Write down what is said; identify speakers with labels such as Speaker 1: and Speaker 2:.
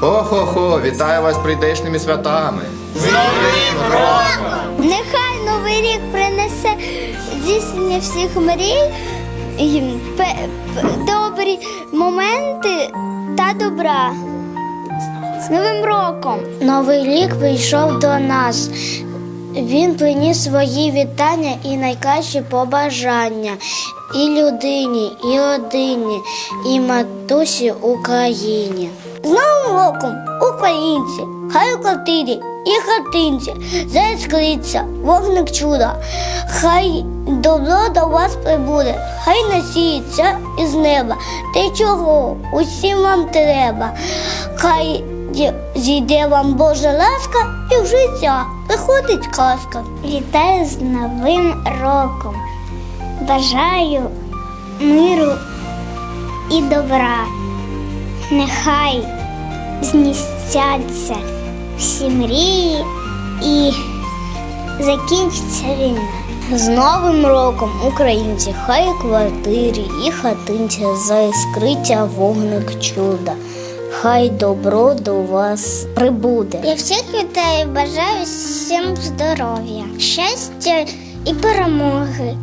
Speaker 1: Хо-хо-хо, вітаю вас з прийдешніми святами.
Speaker 2: Нехай новий рік принесе здійснення всіх мрій, добрі моменти та добра. З Новим роком! Новий рік прийшов до нас. Він приніс свої вітання і найкращі побажання і людині, і родині, і матусі Україні. З Новим роком, українці, хай у і хатинці заіскриться вогник чуда. Хай добро до вас прибуде, хай насіється із неба. Те, чого усім вам треба. Хай зійде вам Божа ласка і в життя приходить казка. Вітаю з Новим роком. Бажаю миру і добра. Нехай зністяться всі мрії і закінчиться війна. З Новим роком, українці, хай квартирі і хатинці заіскриться вогник чуда. Хай добро до вас прибуде. Я всіх вітаю, бажаю всім здоров'я, щастя і перемоги.